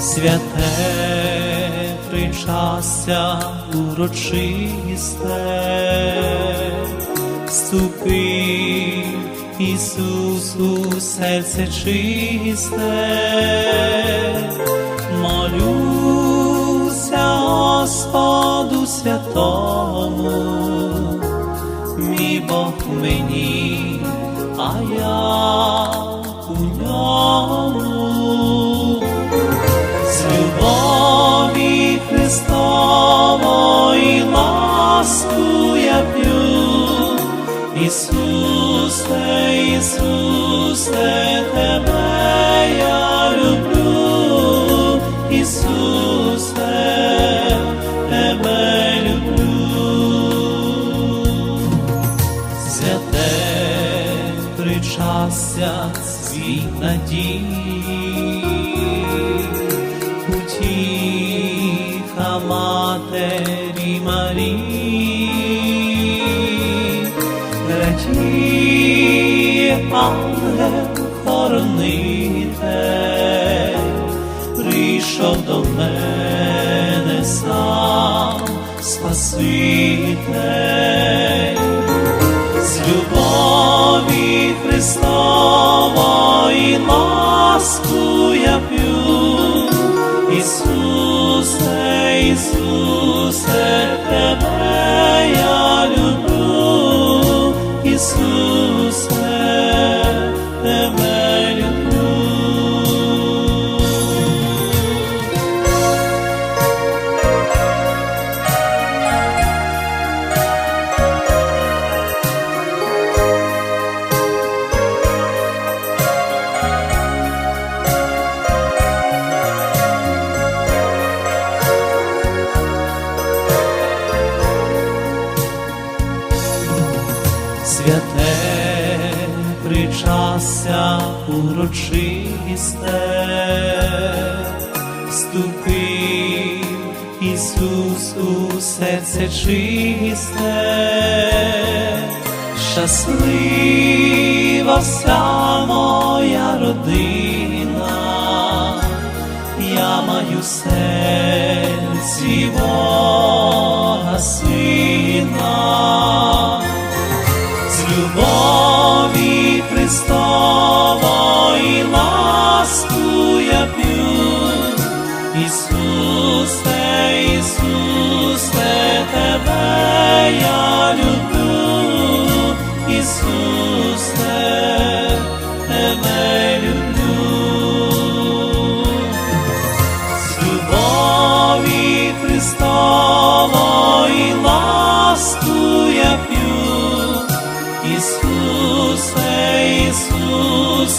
святе причастя урочисте, вступи, Ісус, у серце чисте, молюся Господу святому, мій Бог мені, а я у ньому. Ісусе, Ісусе, Тебе я люблю, Ісусе, Тебе люблю. Святе причастя світ надії, утіха матері Марії, радіє ангел прийшов до мене сам Спаситель. З любові Христової святе причастя урочисте, вступив Ісус у серце чисте, щаслива вся моя родина, я маю серці Iisus